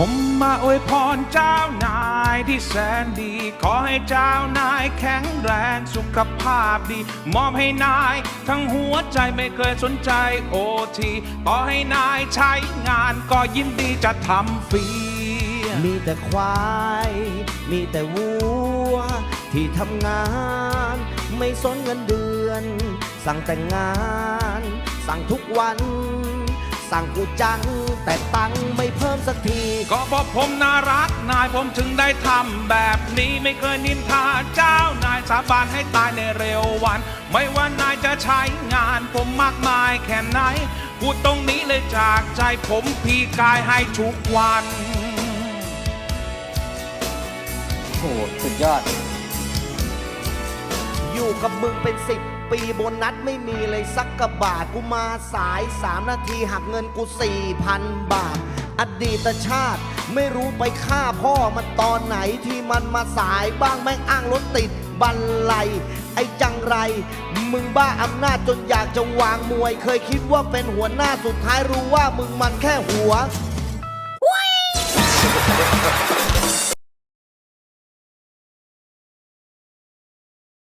ผมมาอวยพรเจ้านายที่แสนดี ขอให้เจ้านายแข็งแรงสุขภาพดี มอบให้นาย ทั้งหัวใจไม่เคยสนใจโอทีต่อให้นายใช้งานก็ยินดีจะทำฟรี มีแต่ควาย มีแต่วัว ที่ทำงาน ไม่สนเงินเดือน สั่งแต่งงาน สั่งทุกวัน สั่งกูจังแต่ตังไม่ สักที ก็เพราะผมน่ารักนายผมถึงได้ทำแบบนี้ไม่เคยนินทาเจ้านายสาบานให้ตายในเร็ววัน ไม่ว่านายจะใช้งานผมมากมายแค่ไหนพูดตรงนี้เลยจากใจผมพี่กายให้ทุกวันโอ้โหสุดยอด อยู่กับมึงเป็นสิบปีโบนัสไม่มีเลยสักกระบาท กูมาสายสามนาทีหักเงินกูสี่พันบาท อดีตชาติ ไม่รู้ไปฆ่าพ่อมันตอนไหนที่มันมาสายบ้างแม่งอ้างรถติดบันไลไอ้จังไร มึงบ้าอำนาจจนอยากจะวางมวย เคยคิดว่าเป็นหัวหน้าสุดท้ายรู้ว่ามึงมันแค่หัว